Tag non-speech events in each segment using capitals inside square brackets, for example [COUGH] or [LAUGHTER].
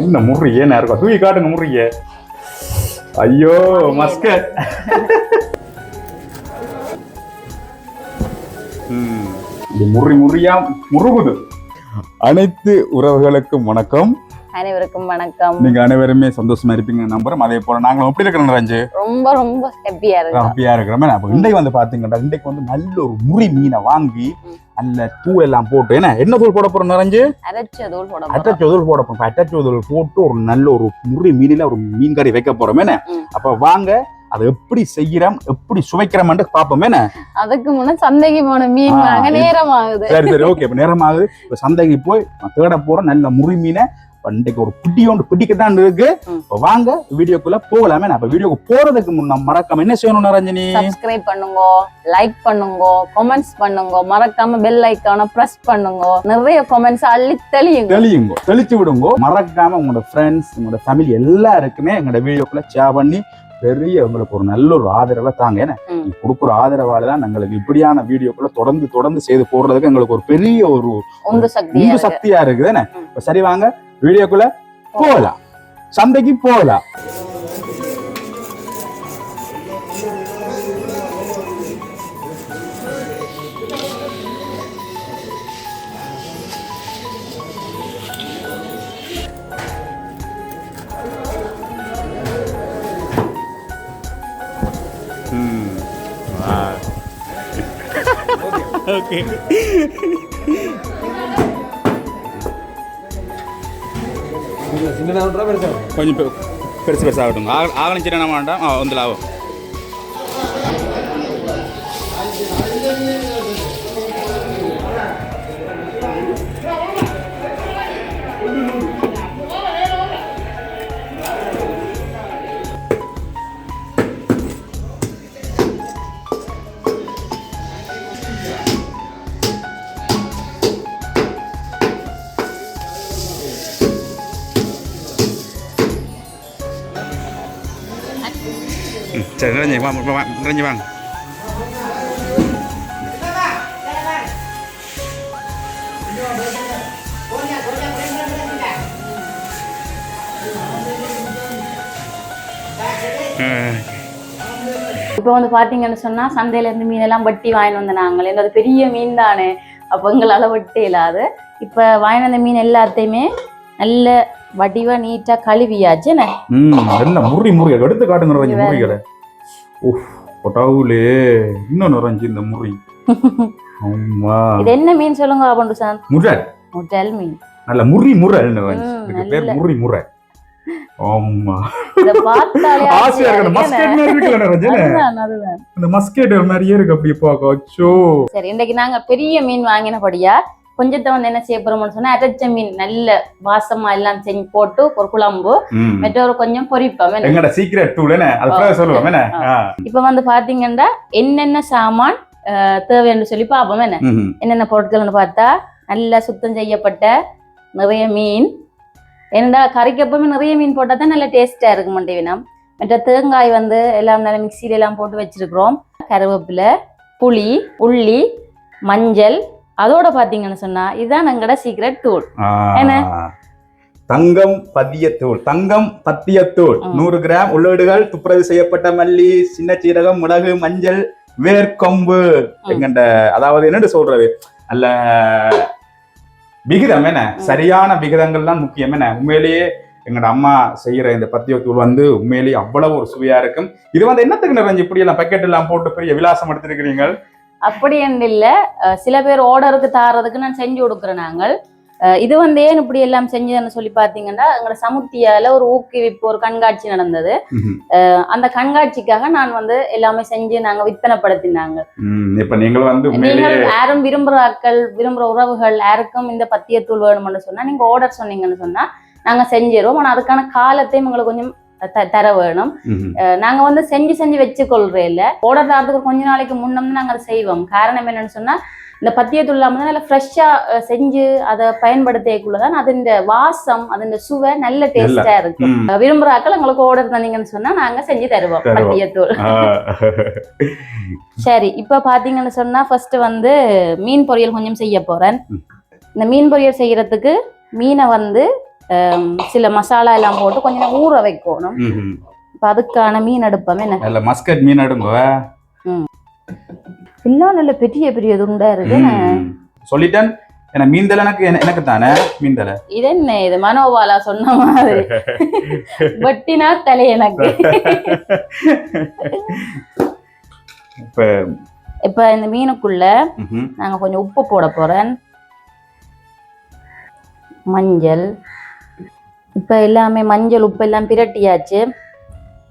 என்ன முறியே நான் இருக்கும் தூக்கி காட்டுங்க முறிய. ஐயோ மஸ்க. இது முறி முறியா முருகுது அனைத்து உறவுகளுக்கும் வணக்கம். அனைவருக்கும் வணக்கம். நீங்க அனைவருமே சந்தோஷமா இருப்பீங்க நம்புறோம். அதே போல நாங்களும் எப்படி இருக்கிறோம் ரஞ்சு? ரொம்ப ரொம்ப ஹாப்பியா இருக்கு ஹாப்பியா இருக்கிறோமே. அப்ப இன்றைக்கு வந்து பாத்தீங்கன்னா இன்றைக்கு வந்து நல்ல ஒரு முறி மீனை வாங்கி. நல்ல தூள் எல்லாம் போட்டு என்ன என்ன தூள் போட போறோம் ரஞ்சு? அரைச்ச தூள் போட. அட்டச் உதல் போட போறோம் போட்டு ஒரு நல்ல ஒரு முறி மீனில ஒரு மீன் கறி வைக்க போறோம். என்ன. அப்ப வாங்க அதை எப்படி செய்யறோம் எப்படி சுவைக்கிறோம்னு பாப்போம் என்ன? அதுக்கு முன்ன சந்தைக்கு போன மீன் வாங்க. நேரம் ஆகுது. சரி சரி ஓகே இப்ப நேரம் ஆகுது. இப்ப சந்தைக்கு போய் தேட போறேன். நல்ல முறி மீனை இப்ப இன்றைக்கு ஒரு பிடி ஒன்று பிடிக்கத்தான் இருக்கு. ம். இப்ப வாங்க வீடியோக்குள்ள போகலாமே. அப்ப வீடியோக்கு போறதுக்கு முன்ன மறக்காம என்ன செய்யணும் ரஞ்சனி சப்ஸ்கிரைப் பண்ணுங்க லைக் பண்ணுங்க கமெண்ட்ஸ் பண்ணுங்க மறக்காம பெல் ஐக்கான பிரஸ் பண்ணுங்க. நிறைய கமெண்ட்ஸ் அள்ளி தெளியுங்க. தெளியுங்க தெளிச்சு விடுங்க. மறக்காம உங்களோட ஃப்ரெண்ட்ஸ் உங்களோட ஃபேமிலி எல்லாருக்குமே எங்களோட வீடியோக்குள்ள ஷேர் பண்ணி பெரிய உங்களுக்கு ஒரு நல்ல ஒரு ஆதரவை தாங்க. ஏன்னா கொடுக்குற ஆதரவால தான் எங்களுக்கு இப்படியான வீடியோக்குள்ள தொடர்ந்து தொடர்ந்து செய்து போடுறதுக்கு எங்களுக்கு ஒரு பெரிய ஒரு உந்து சக்தியா இருக்கு. இருக்குது. இப்ப சரி வாங்க வீடியோக்குள்ள போகலாம் சந்தைக்கு போகலாம் ஓகே கொஞ்சம் பெருசு பெருசாக ஆகட்டும். ஆகணும் சின்ன வேண்டாம்? ஆ வந்து லாபம் சரி நிறைஞ்சு வாங்க நிறைஞ்சு வாங்க இப்போ வந்து பாத்தீங்கன்னு சொன்னா சந்தையில இருந்து மீன் எல்லாம் வட்டி வாங்கிட்டு வந்த நாங்கள். அது பெரிய மீன் தானே அப்போ எங்களால வெட்டி இல்லாது இப்ப வாங்கிட்டு வந்த மீன் எல்லாத்தையுமே நல்ல வடிவா நீட்டா கழுவியாச்சு என்ன? முறி முறி எடுத்து காட்டுங்க முறிகளை. உஃப் பொட்டாவுலே இன்னும் நிறைஞ்சு இந்த முறி. [LAUGHS] ஆமா இது என்ன மீன் சொல்லுங்க அப்படின்னு சார்? முரல் முட்டல் மீன். நல்ல முறி முரல் இதுக்கு பேர். முறி முறை. ஆமா [LAUGHS] ஆசையா இருக்கு. மஸ்கெட் மாதிரி இருக்குல்ல மஸ்கெட் மாதிரியே இருக்கு அப்படி பார்க்க. அச்சோ. சரி இன்னைக்கு நாங்க பெரிய மீன் வாங்கினபடியா கொஞ்சத்தை வந்து என்ன செய்ய போறோம்னு சொன்னா அரைச்ச மீன் நல்ல வாசமா எல்லாம் செஞ்சு போட்டு ஒரு குழம்பு. மற்றொரு கொஞ்சம் பொரிப்போம். இப்ப வந்து பாத்தீங்கன்னா என்னென்ன சாமான் தேவைன்னு சொல்லி பார்ப்போம் என்ன. என்னென்ன பொருட்கள்னு பார்த்தா நல்லா சுத்தம் செய்யப்பட்ட நிறைய மீன். என்னடா கறிக்கு எப்பவுமே நிறைய மீன் போட்டா தான் நல்ல டேஸ்டா இருக்கு மண்டிவினம் மற்ற தேங்காய் வந்து எல்லாம் நல்ல மிக்சியில எல்லாம் போட்டு வச்சிருக்கிறோம். கருவேப்பிலை புளி உள்ளி மஞ்சள் அதோட பாத்தீங்கன்னு சொன்னா இதுதான் எங்களோட சீக்ரெட் தூள். என்ன? தங்கம் பதியத்தூள் தங்கம் பத்தியத்தூள். நூறு கிராம் உள்ளீடுகள் துப்புரவு செய்யப்பட்ட மல்லி சின்ன சீரகம் மிளகு மஞ்சள் வேர்க்கொம்பு எங்கண்ட அதாவது என்னன்னு சொல்றது? அல்ல விகிதம் என்ன? சரியான விகிதங்கள் தான் முக்கியம் என்ன? உண்மையிலேயே எங்களோட அம்மா செய்யற இந்த பத்தியத்தூள் வந்து உண்மையிலேயே அவ்வளவு ஒரு சுவையா இருக்கும். இது வந்து என்னத்துக்கு நிறைஞ்சு? இப்படி எல்லாம் பக்கெட் எல்லாம் போட்டு பெரிய விலாசம் எடுத்திருக்கிறீங்க அப்படி என்று இல்ல. சில பேர் ஆர்டருக்கு தாரதுக்கு நான் செஞ்சு கொடுக்குறேன் நாங்கள். இது வந்து ஏன் இப்படி எல்லாம் செஞ்சதுன்னு சொல்லி பாத்தீங்கன்னா எங்களோட சமுத்தியால ஒரு ஊக்குவிப்பு ஒரு கண்காட்சி நடந்தது. அந்த கண்காட்சிக்காக நான் வந்து எல்லாமே செஞ்சு நாங்க விற்பனைப்படுத்தினாங்க. இப்ப நீங்கள் வந்து நீங்கள் யாரும் விரும்புற ஆட்கள் விரும்புற உறவுகள் யாருக்கும் இந்த பத்தியத்தூள் வேணும்னு சொன்னா நீங்க ஆர்டர் சொன்னீங்கன்னு சொன்னா நாங்க செஞ்சிருவோம். ஆனா அதுக்கான காலத்தையும் உங்களுக்கு கொஞ்சம் தர வேணும் நாங்க வந்து செஞ்சு செஞ்சு வச்சுக்கொள்றே இல்ல ஆர்டர் தரதுக்கு கொஞ்ச நாளைக்கு முன்னம் நாங்க அதை செய்வோம் காரணம் என்னன்னு சொன்னா இந்த பத்தியத்தூள் இல்லாம தான் நல்லா ஃப்ரெஷ்ஷா செஞ்சு அதை பயன்படுத்தியக்குள்ளதான் அது இந்த வாசம் அது இந்த சுவை நல்ல டேஸ்டா இருக்கும் ம். அஹ் விரும்புற ஆட்கள் உங்களுக்கு ஆர்டர் தந்தீங்கன்னு சொன்னா நாங்க செஞ்சு தருவோம். பத்தியத்தூள். சரி இப்ப பாத்தீங்கன்னு சொன்னா ஃபர்ஸ்ட் வந்து மீன் பொரியல் கொஞ்சம் செய்ய போறேன். இந்த மீன் பொரியல் செய்யறதுக்கு மீனை வந்து சில மசாலா எல்லாம் போட்டு கொஞ்ச நேரம் ஊற வைக்கணும். இப்ப அதுக்கான மீன் எடுப்போம் என்ன? நல்ல மஸ்கட் மீன் எடுங்க எல்லாம் நல்ல பெரிய பெரிய துண்டா இருக்கு. சொல்லிட்டேன். ஏன்னா மீன்தலை எனக்கு எனக்கு தானே மீன்தலை இது என்ன? இது மனோபாலா சொன்ன மாதிரி. [LAUGHS] வெட்டினா தலை எனக்கு. இப்ப இப்ப இந்த மீனுக்குள்ள. நாங்க கொஞ்சம் உப்பு போட போறேன். மஞ்சள். இப்ப எல்லாமே மஞ்சள் உப்பு எல்லாம் பிரட்டியாச்சு.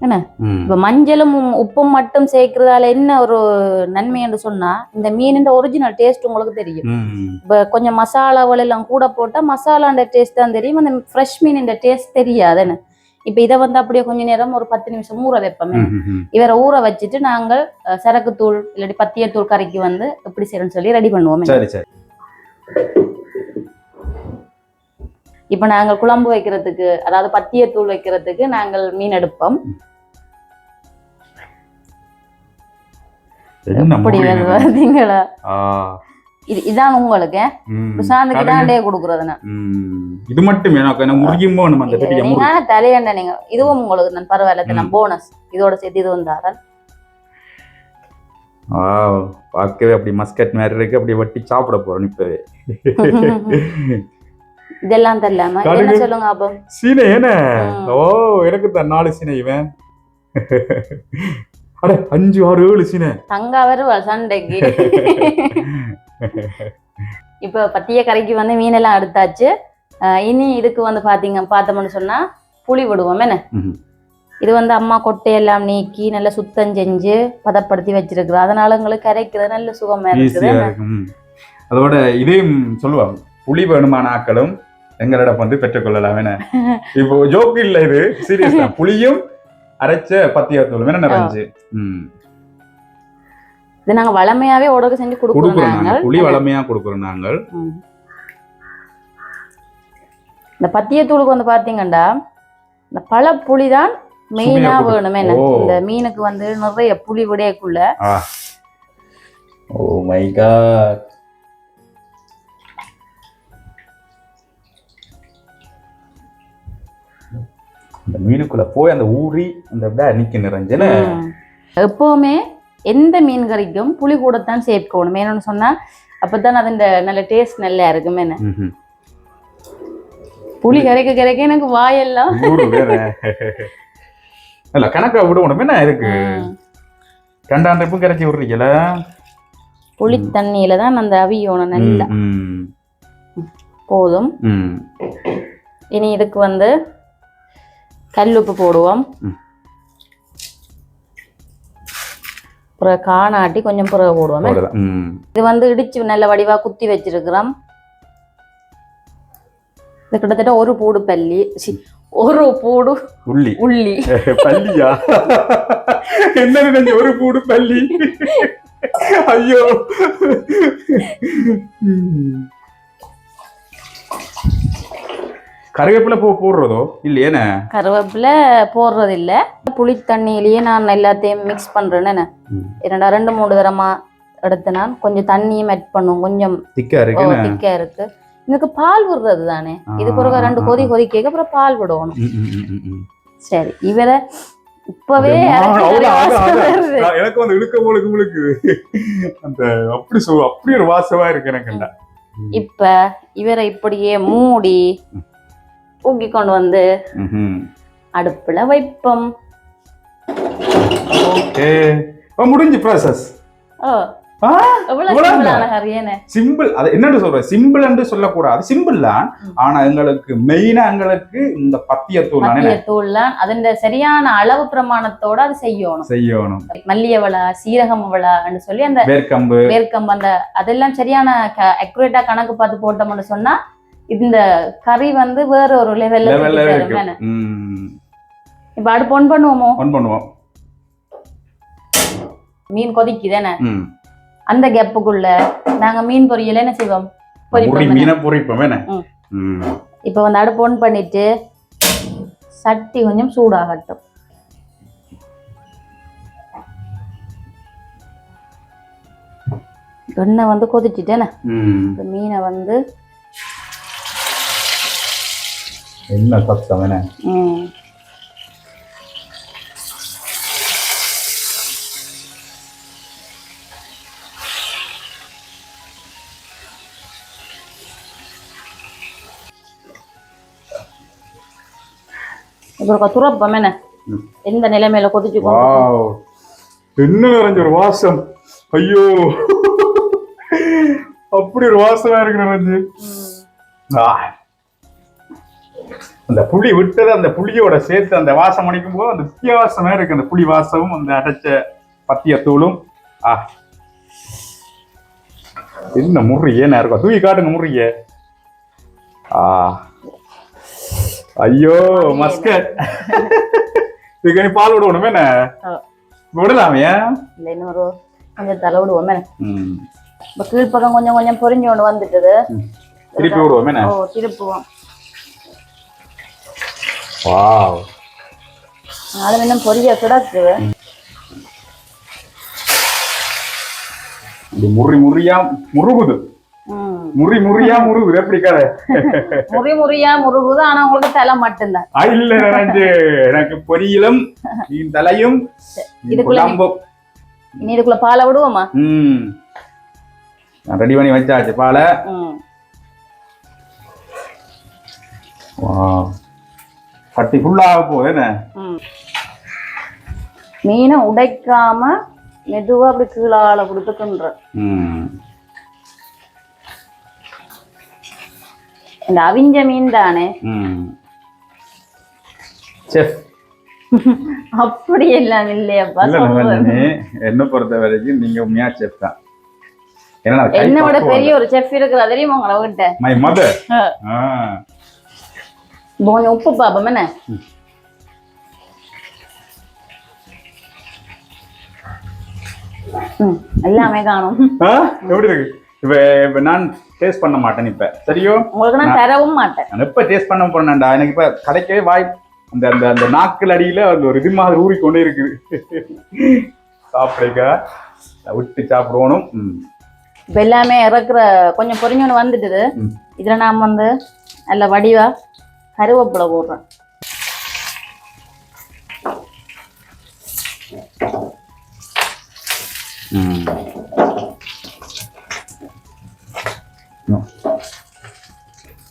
என்ன. இப்ப மஞ்சளும் உப்பும் மட்டும் சேர்க்கறதால என்ன ஒரு நன்மை என்று சொன்னா இந்த மீனின் ஒரிஜினல் டேஸ்ட் உங்களுக்கு தெரியும். இப்ப கொஞ்சம் மசாலாவள் எல்லாம் கூட போட்டா மசாலாண்ட டேஸ்ட் தான் தெரியும். அந்த ஃப்ரெஷ் மீனின் டேஸ்ட் தெரியாது. என்ன? இப்ப இதை வந்து அப்படியே கொஞ்ச நேரம் ஒரு பத்து நிமிஷம் ஊற வைப்போம். இவரை ஊற வச்சுட்டு நாங்கள் சரக்கு தூள் இல்லாட்டி பத்தியத்தூள் கறிக்கு வந்து எப்படி செய்யணும்னு சொல்லி ரெடி பண்ணுவோம். சரி சரி. இப்ப நாங்கள் குழம்பு வைக்கிறதுக்கு அதாவது பத்தியத்தூள் வைக்கிறதுக்கு நாங்கள் மீன் எடுப்போம் அப்படி? பார்த்தீங்களா. இது இதான் உங்களுக்கு. பிரசாந்துக்கு. தான் டே கொடுக்குறது நான் ம். இது மட்டும் எனக்கு என்ன முறியுமோ நம்ம அந்த பெரிய முறி நீங்க தலையண்ட நீங்க இதுவும் உங்களுக்கு நான் பரவாயில்ல நான் போனஸ் இதோட சேர்த்து இது வந்தாரன் ஆ பார்க்கவே அப்படி மஸ்கட் மாதிரி இருக்கு அப்படி வட்டி சாப்பிட போறோம் இப்பவே [LAUGHS] இதெல்லாம் தெரியலாம என்ன. சொல்லுங்க அப்போ? சீனை என்ன. ஓ எனக்கு தான் நாலு சீனை இவன். அட அஞ்சு ஆறு ஏழு சீனை. தங்கா வருவாள் சண்டைக்கு. இப்ப பத்திய கரைக்கு வந்து மீனெல்லாம் எடுத்தாச்சு. இனி இதுக்கு வந்து பாத்தீங்க பார்த்தோம்னு சொன்னா புளி விடுவோம் என்ன. இது வந்து அம்மா கொட்டையெல்லாம் நீக்கி நல்லா சுத்தம் செஞ்சு பதப்படுத்தி வச்சிருக்கிறோம் அதனால உங்களுக்கு கரைக்கிறது நல்ல சுகமா இருக்குது ம். அதோட இதையும் சொல்லுவாங்க. புலி வேணுமான ஆக்களும் எங்களிடம் வந்து பெற்றுக்கொள்ளலாம் என்ன இப்போ ஜோக்கு இல்ல இது. சீரியஸ் தான். புளியும் அரைச்ச பத்தியத்தூள் வேணா நிறைஞ்சு ம். இது நாங்க வளமையாவே உடகு செஞ்சு கொடுக்குறோம் கொடுக்குறோம் நாங்க நாங்கள். புளி வளமையா கொடுக்குறோம் நாங்கள். இந்த பத்தியத்தூளுக்கு வந்து பாத்தீங்கன்னா இந்த பழ புளி தான் மெயினா. வேணுமே. இந்த மீனுக்கு வந்து நிறைய புளி விடையக்குள்ள. ஓ மை காட் அந்த மீனுக்குள்ள போய் அந்த ஊறி அந்த அப்படியே நிக்க நிறைஞ்சல ம். எப்பவுமே எந்த மீன் கறிக்கும் புளி கூடத்தான் சேர்க்கணும். ஏன்னு சொன்னா அப்பதான் அது இந்த நல்ல டேஸ்ட் நல்லா இருக்கும் என்ன. புளி கரைக்க கரைக்க எனக்கு வாயெல்லாம் இல்ல கணக்கா விடுவோம் என்ன இருக்கு? ம். ரெண்டாம் ட்ரிப்பும் கரைச்சி விடுறீங்கள புளி தண்ணியில தான் அந்த அவியோணும் நல்லா. போதும். இனி இதுக்கு வந்து கல்லுப்பு போடுவோம். அப்புறம் காணாட்டி கொஞ்சம் பிறகு போடுவோம். இது வந்து இடிச்சு நல்ல வடிவா குத்தி வச்சிருக்கிறோம். இது கிட்டத்தட்ட ஒரு பூடு பல்லி. ஒரு பூடு உள்ளி. உள்ளி. பள்ளியா என்ன ஒரு கூடு பள்ளி ஐயோ. கருவேப்பிலை பூ போடுறதோ? இல்லையேண்ணே கருவேப்பிலை போடுறது இல்ல புளி தண்ணியிலேயே நான் எல்லாத்தையும் மிக்ஸ் ம். இரண்டா ரெண்டு மூணு தரமா எடுத்து நான் கொஞ்சம் தண்ணியும் ஆட் பண்ணும். கொஞ்சம் திக்கா இருக்குண்ணே திக்கா இருக்கு. இதுக்கு பால் விடுறது தானே? இது பிறகு ரெண்டு கொதி கொதிக்க அப்புறம் பால் விடணும். சரி இவரை இப்பவே எனக்கு வந்து இழுக்க முழுக்கு முழுக்கு அந்த அப்படி சொ அப்படி ஒரு வாசமா இருக்கு எனக்கு இப்ப இவரை இப்படியே மூடி தூக்கி கொண்டு வந்து அடுப்புல வைப்போம். முடிஞ்சு ப்ராசஸ் ஓ சிம்பிள் அது என்னன்னு சொல்றேன்? சிம்பிள் என்று சொல்லக்கூடாது. சிம்பிள் தான். ம். ஆனா எங்களுக்கு மெயினா எங்களுக்கு இந்த தானே? அதன் சரியான அளவு பிரமாணத்தோட அது செய்யணும். செய்யணும். மல்லி எவ்வளா சீரகம் எவ்வளான்னு சொல்லி அந்த வேர்க்கம்பு. வேர்க்கம்பு அந்த அதெல்லாம் சரியான அக்யூரேட்டா கணக்கு பார்த்து போட்டோம்னு சொன்னா இந்த கறி வந்து வேற ஒரு லெவல்ல லெவல்ல இப்ப அடுப்பு ஒன் பண்ணுவோமோ? ஒன் பண்ணுவோம். மீன் கொதிக்குதானே? அந்த கேப்புக்குள்ள நாங்க மீன் பொரியல என்ன செய்வோம்? மீனை பொரிப்போம் இப்ப வந்து அடுப்பு ஒன் பண்ணிட்டு சட்டி கொஞ்சம் சூடாகட்டும். எண்ணெய் வந்து கொதிச்சுட்டேனே? மீனை வந்து என்ன சத்தம் என்ன ம் இப்போ ஒரு துறப்பம் என்ன. எந்த நிலைமையில கொதிச்சு என்ன நிறைஞ்ச ஒரு வாசம் ஐயோ அப்படி ஒரு வாசமா இருக்கு நிறைஞ்சு. அந்த புளி விட்டது அந்த புளியோட சேர்த்து அந்த வாசம் அடிக்கும் போது அந்த வித்தியாசமா இருக்கு. அந்த புளி வாசமும் அந்த அடைச்ச பத்தியத்தூளும். ஆ. என்ன முறியே நான் இருக்கும் தூக்கி காட்டுங்க முறிய. ஆ. ஐயோ மஸ்கட். [LAUGHS] இதுக்கு நீ பால் விடணும் என்ன. விடலாமே? இன்னொரு கொஞ்சம் தலை விடுவோம். இப்போ கீழ்ப்பக்கம் கொஞ்சம் கொஞ்சம் பொரிஞ்சு கொண்டு வந்துட்டுது. திருப்பி விடுவோம் திருப்புவோம். வாவ். அது இன்னும் பொரிய கிடக்குது இது முறி முறியா முருகுது ம். முறி முறியா முருகுது எப்படி கதை? முறி முறியா முருகுது ஆனா உங்களுக்கு தலை மட்டும்தான். இல்ல நினைஞ்சு எனக்கு பொரியலும் மீன் தலையும் இதுக்குள்ள- இனி இதுக்குள்ள பாலை விடுவோமா? ம். நான் ரெடி பண்ணி வச்சாச்சு பாலை. ம். பட்டி ஃபுல்லாக போகுது என்ன? மீனை உடைக்காம மெதுவா அப்படி கீழால கொடுத்துக்குன்ற. இந்த அவிஞ்ச மீன் தானே? செஃப். அப்படி எல்லாம் இல்லையப்பா என்ன பொறுத்த வரைக்கும் நீங்க உண்மையா செஃப் தான். என்னை விட பெரிய ஒரு செஃப் இருக்கிற தெரியுமா உங்களை விட்ட மை மதர் கொஞ்சம் உப்பு பாப்போம் என்ன எல்லாமே காணும். எப்படி இருக்கு? இப்ப இப்ப நான் டேஸ்ட் பண்ண மாட்டேன் இப்ப. சரியோ? உங்களுக்கு நான் தரவும் மாட்டேன். நான் எப்ப டேஸ்ட் பண்ண போறேன்டா எனக்கு இப்ப கிடைக்கவே வாய் அந்த அந்த அந்த நாக்குல அடியில அந்த ஒரு இது மாதிரி ஊறிக்கொண்டே இருக்குது. சாப்பிடுக்க விட்டு சாப்பிடுவோனும் ம். இப்போ எல்லாமே இறக்குற கொஞ்சம் பொரிஞ்சோன்னு வந்துட்டுது. இதுல நாம் வந்து நல்ல வடிவா கருவேப்பிலை போடுறேன்.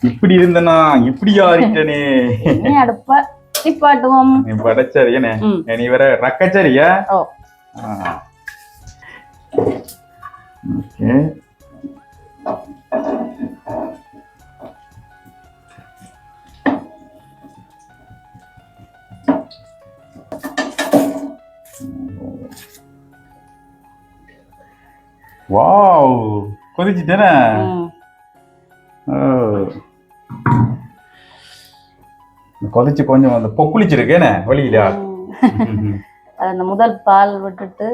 இப்படி இருந்தனா இப்படியா இருக்கனே இனி அடுப்ப நிப்பாட்டுவோம். நீ படைச்சரியனே. நீ வேற ரக்கச்சரியா? ஓ. ஓகே. வாவ் கொதிச்சுட்டேனே. கொதிச்சு கொஞ்சம் அந்த பொக்குளிச்சிருக்கேனே வழியில அந்த முதல் பால் விட்டுட்டு.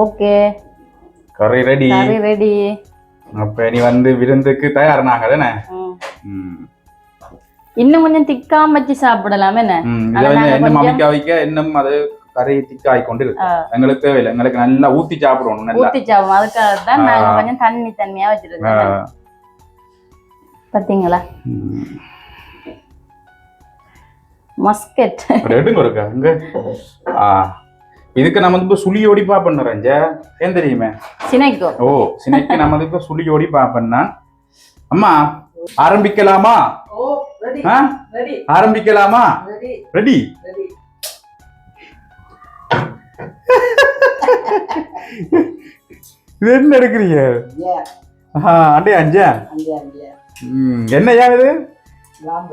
ஓகே. கறி ரெடி. கறி ரெடி. அப்ப நீ வந்து விருந்துக்கு தயாரினாங்க தானே? ம். இன்னும் கொஞ்சம் திக்காம வச்சு சாப்பிடலாம். என்ன? இன்னும் அமைக்க வைக்க இன்னும் அது கறி திக்காய் கொண்டு இருக்கு. எங்களுக்கு தேவையில்லை. எங்களுக்கு நல்லா ஊத்தி சாப்பிடணும் ஊத்தி சாப்பிடும் அதுக்காக தான் நாங்க. கொஞ்சம் தண்ணி தண்ணியா. வச்சிருக்கோம் பாத்தீங்களா. மஸ்கெட். எடுங்க இருக்கா இங்க ஆ. இதுக்கு நம்ம இப்ப சுழியோடி பாப்பண்ணுறேன் ஏன் தெரியுமே? சினைக்கும் ஓ சினைக்கு நம்ம இப்ப சுழியோடி பாப்பண்ணா அம்மா ஆரம்பிக்கலாமா? ஆ? ஆரம்பிக்கலாமா? ரெடி [LAUGHS] இது என்ன இருக்கிறீங்க ஆஹா, அண்டே அஞ்சா ம், என்னய்யா இது?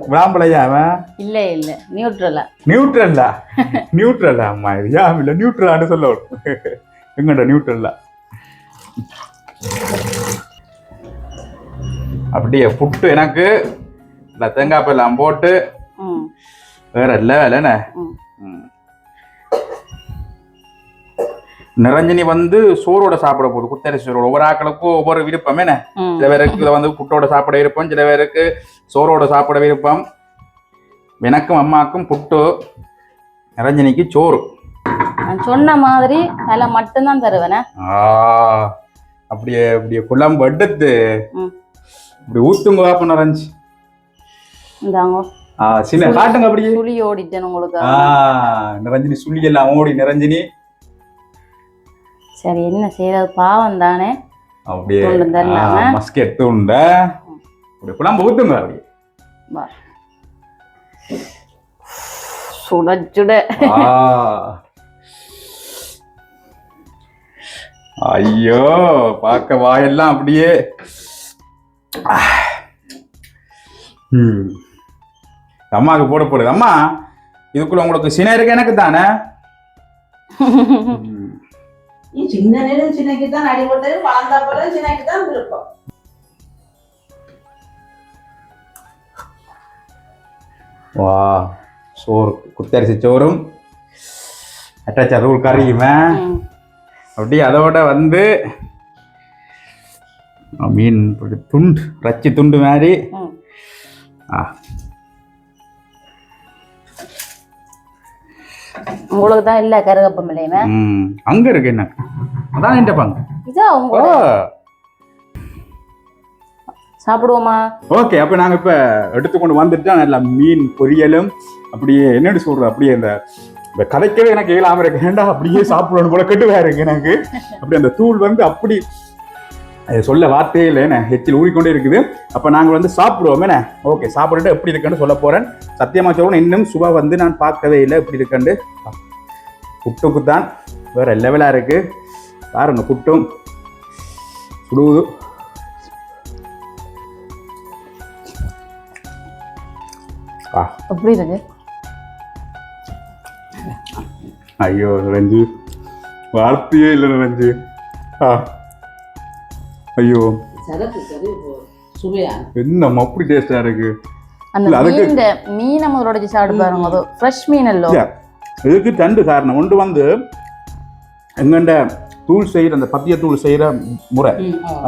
விளாம்பலையா அவன்? இல்ல இல்ல. நியூட்ரலா நியூட்ரல்லா அம்மா. இது யாம் இல்ல. நியூட்ரலான்னு சொல்ல எங்கடா நியூட்ரல்லா அப்படியே புட்டு எனக்கு. இல்லை தேங்காய் பழம் போட்டு. வேற வேலைண்ணே ம். நிரஞ்சனி வந்து சோறோட சாப்பிட போகுது. குத்தரி சோறோட ஒவ்வொரு ஆக்களுக்கும் ஒவ்வொரு விருப்பம் என்ன? சில பேருக்கு இதை வந்து புட்டோட சாப்பிட விருப்பம் சில பேருக்கு சோறோட சாப்பிட விருப்பம். எனக்கும் அம்மாக்கும் புட்டு. நிரஞ்சனிக்கு சோறு. நான் சொன்ன மாதிரி அதில் மட்டும்தான் தருவேனே. அப்படியே அப்படியே குழம்பு எடுத்து. இப்படி ஊத்துங்க வாப்ப நிறைஞ்சு இந்தாங்க. ஆ சின்ன காட்டுங்க அப்படியே சுழி ஓடிட்டேன் உங்களுக்கு. ஆ நிரஞ்சினி சுள்ளி எல்லாம் ஓடி நிரஞ்சினி. சரி என்ன செய்யறது பாவம் தானே. அப்படியே தரலாமா? மஸ்கெட் உண்ட. அப்படியே குழம்பு ஊத்துங்க அப்படியே வா. சுட சுட ஆ. ஐயோ பார்க்க வாயெல்லாம் அப்படியே. ம். அம்மாவுக்கு போட போடுது அம்மா இதுக்குள்ள உங்களுக்கு சின இருக்கு எனக்கு தானே [LAUGHS] ம். நீ சின்ன நேரம் சின்னக்கு தான் அடிபட்டது வளர்ந்தா போல சின்னக்கு தான் விருப்பம் வா சோறு குத்தரிசி சோறும் அட்டாச்சா ரூல் கறியுமே ம். அப்படி அதோட வந்து மீன் துண்டு ரச்சி துண்டு மாதிரி உங்களுக்கு தான் இல்ல கருகப்பம் இல்லையுமே? ம். அங்க இருக்கு என்ன? அதான் என் பங்கு. இதா சாப்பிடுவோமா? ஓகே அப்போ நாங்கள் இப்போ எடுத்துக்கொண்டு வந்துட்டா நல்லா மீன் பொரியலும் அப்படியே என்னடி சொல்றது அப்படியே இந்த இந்த கதைக்கவே எனக்கு இயலாம இருக்கு. ஏன்டா அப்படியே சாப்பிடணும் போல கெட்டு இருக்கு எனக்கு? அப்படி அந்த தூள் வந்து அப்படி சொல்ல வார்த்தையே இல்லை என்ன? எச்சில் ஊறிக்கொண்டே இருக்குது. அப்போ நாங்கள் வந்து சாப்பிடுவோம் என்ன? ஓகே சாப்பிட்டுட்டு எப்படி இருக்குன்னு சொல்ல போறேன். சத்தியமா சொல்லணும் இன்னும் சுபா வந்து நான் பார்க்கவே இல்லை எப்படி இருக்குன்னு. புட்டுக்கு தான் வேற லெவலாக இருக்கு. பாருங்க புட்டும் சுடுவது ஆ. எப்படி இருக்கு? ஐயோ ரஞ்சு. வார்த்தையே இல்லை ரஞ்சு. ஆ. ஐயோ. சரக்கு கறி சுவையா? என்ன அப்படி டேஸ்டா இருக்கு? அந்த மீன் மீனை முதலோட சாப்பிட்டு பாருங்க. அது ஃப்ரெஷ் மீன் இல்ல, இதுக்கு ரெண்டு காரணம் ஒன்று வந்து எங்கண்ட தூள் செய்கிற அந்த பத்திய தூள் செய்கிற முறை.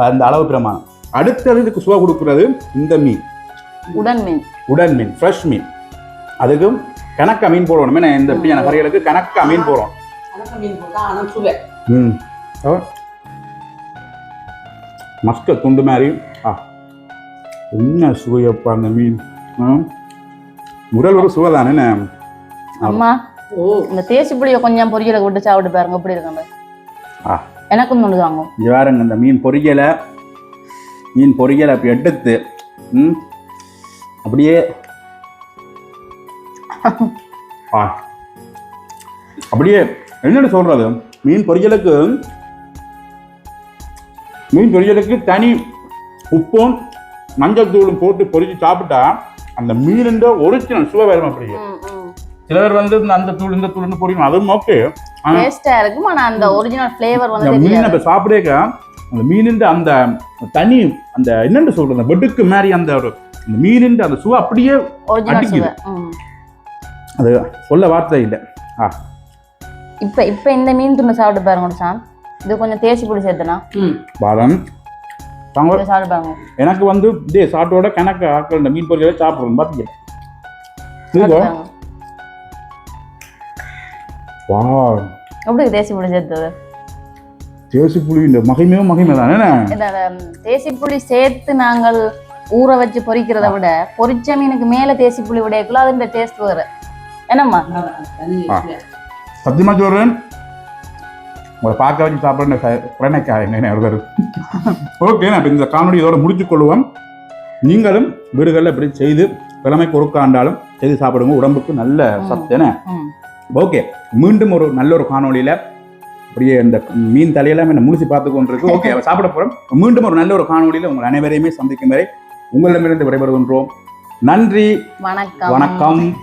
அந்த அளவு பிரமாணம். அடுத்தது இதுக்கு சுவை கொடுக்குறது இந்த மீன். உடன் மீன். உடன் மீன் ஃப்ரெஷ் மீன். அதுக்கும் கணக்கா மீன் போடணும் ஏன்னா இந்த இப்படியான கறிகளுக்கு கணக்கா மீன் போடுறோம். ம். மஸ்க துண்டு மாதிரி. ஆ. என்ன சுவையப்பா அந்த மீன்? ம் முதல் ஒரு சுவை தானே என்ன? அம்மா ஓ. இந்த தேசி புளியை கொஞ்சம் பொரியலை விட்டு சாப்பிட்டு பாருங்க எப்படி இருக்காங்க ஆ. எனக்கும் ஒன்று தாங்க. இங்க பாருங்க இந்த மீன் பொரியலை. மீன் பொரியலை அப்படி எடுத்து ம் அப்படியே. ஆ. அப்படியே என்னன்னு சொல்றது? மீன் பொரியலுக்கு மீன் பொரியலுக்கு தனி உப்பும் மஞ்சள் தூளும் போட்டு பொரிச்சு சாப்பிட்டா அந்த மீனுன்ற ஒரிஜினல் சுவை வரும் அப்படியே சில பேர் வந்து அந்த தூள் இந்த தூள்னு பொரியும் அதுவும் ஓகே ஆனா டேஸ்டா இருக்கும் ஆனா அந்த ஒரிஜினல் ஃப்ளேவர் வந்து மீனை இப்போ சாப்பிடேக்க அந்த மீனின் அந்த தனி அந்த என்னன்னு சொல்றது அந்த வெடுக்கு மாதிரி அந்த ஒரு அந்த மீனின் அந்த சுவை அப்படியே அடிக்குது. அது சொல்ல வார்த்தை இல்லை. ஆ. இப்ப இப்ப இந்த மீன் துண்டு சாப்பிட்டு பாருங்க சாம் இது கொஞ்சம் தேசி புளி சேர்த்துனா? ம். பாலம் தாங்க. இதை சாப்பிட்டு பாருங்க எனக்கு வந்து இதே சாட்டோட கணக்கு ஆட்கள் இந்த மீன் பொரியலை? பாருங்க. வா எப்படி தேசி புளி சேர்த்தது? தேசி புளி இந்த மகிமையும் மகிமை தானே அந்த தேசி புளி சேர்த்து நாங்கள் ஊற வச்சு பொரிக்கிறத விட பொரிச்ச மீனுக்கு மேல தேசி புளி விடையக்குள்ள அது இந்த டேஸ்ட் வேற. என்னம்மா. சத்தியமா சொல்றேன். உங்களை பார்க்க வச்சு சாப்பிட்ற என்ன வருது ஓகே நான் இந்த காணொலி இதோட முடித்துக் கொள்வோம். நீங்களும் வீடுகளில் இப்படி செய்து கிழமைக்கு ஒருக்கா ஆண்டாலும் செய்து சாப்பிடுங்க. உடம்புக்கு நல்ல சத்து. ஓகே மீண்டும் ஒரு நல்ல ஒரு காணொளியில அப்படியே இந்த மீன் தலையெல்லாம் என்ன முடிச்சு பார்த்து கொண்டிருக்கு. ஓகே சாப்பிட போறோம். மீண்டும் ஒரு நல்ல ஒரு காணொளியில உங்கள் அனைவரையுமே சந்திக்கும் வரை உங்களிடமிருந்து விடைபெறுகின்றோம். நன்றி. வணக்கம். வணக்கம்.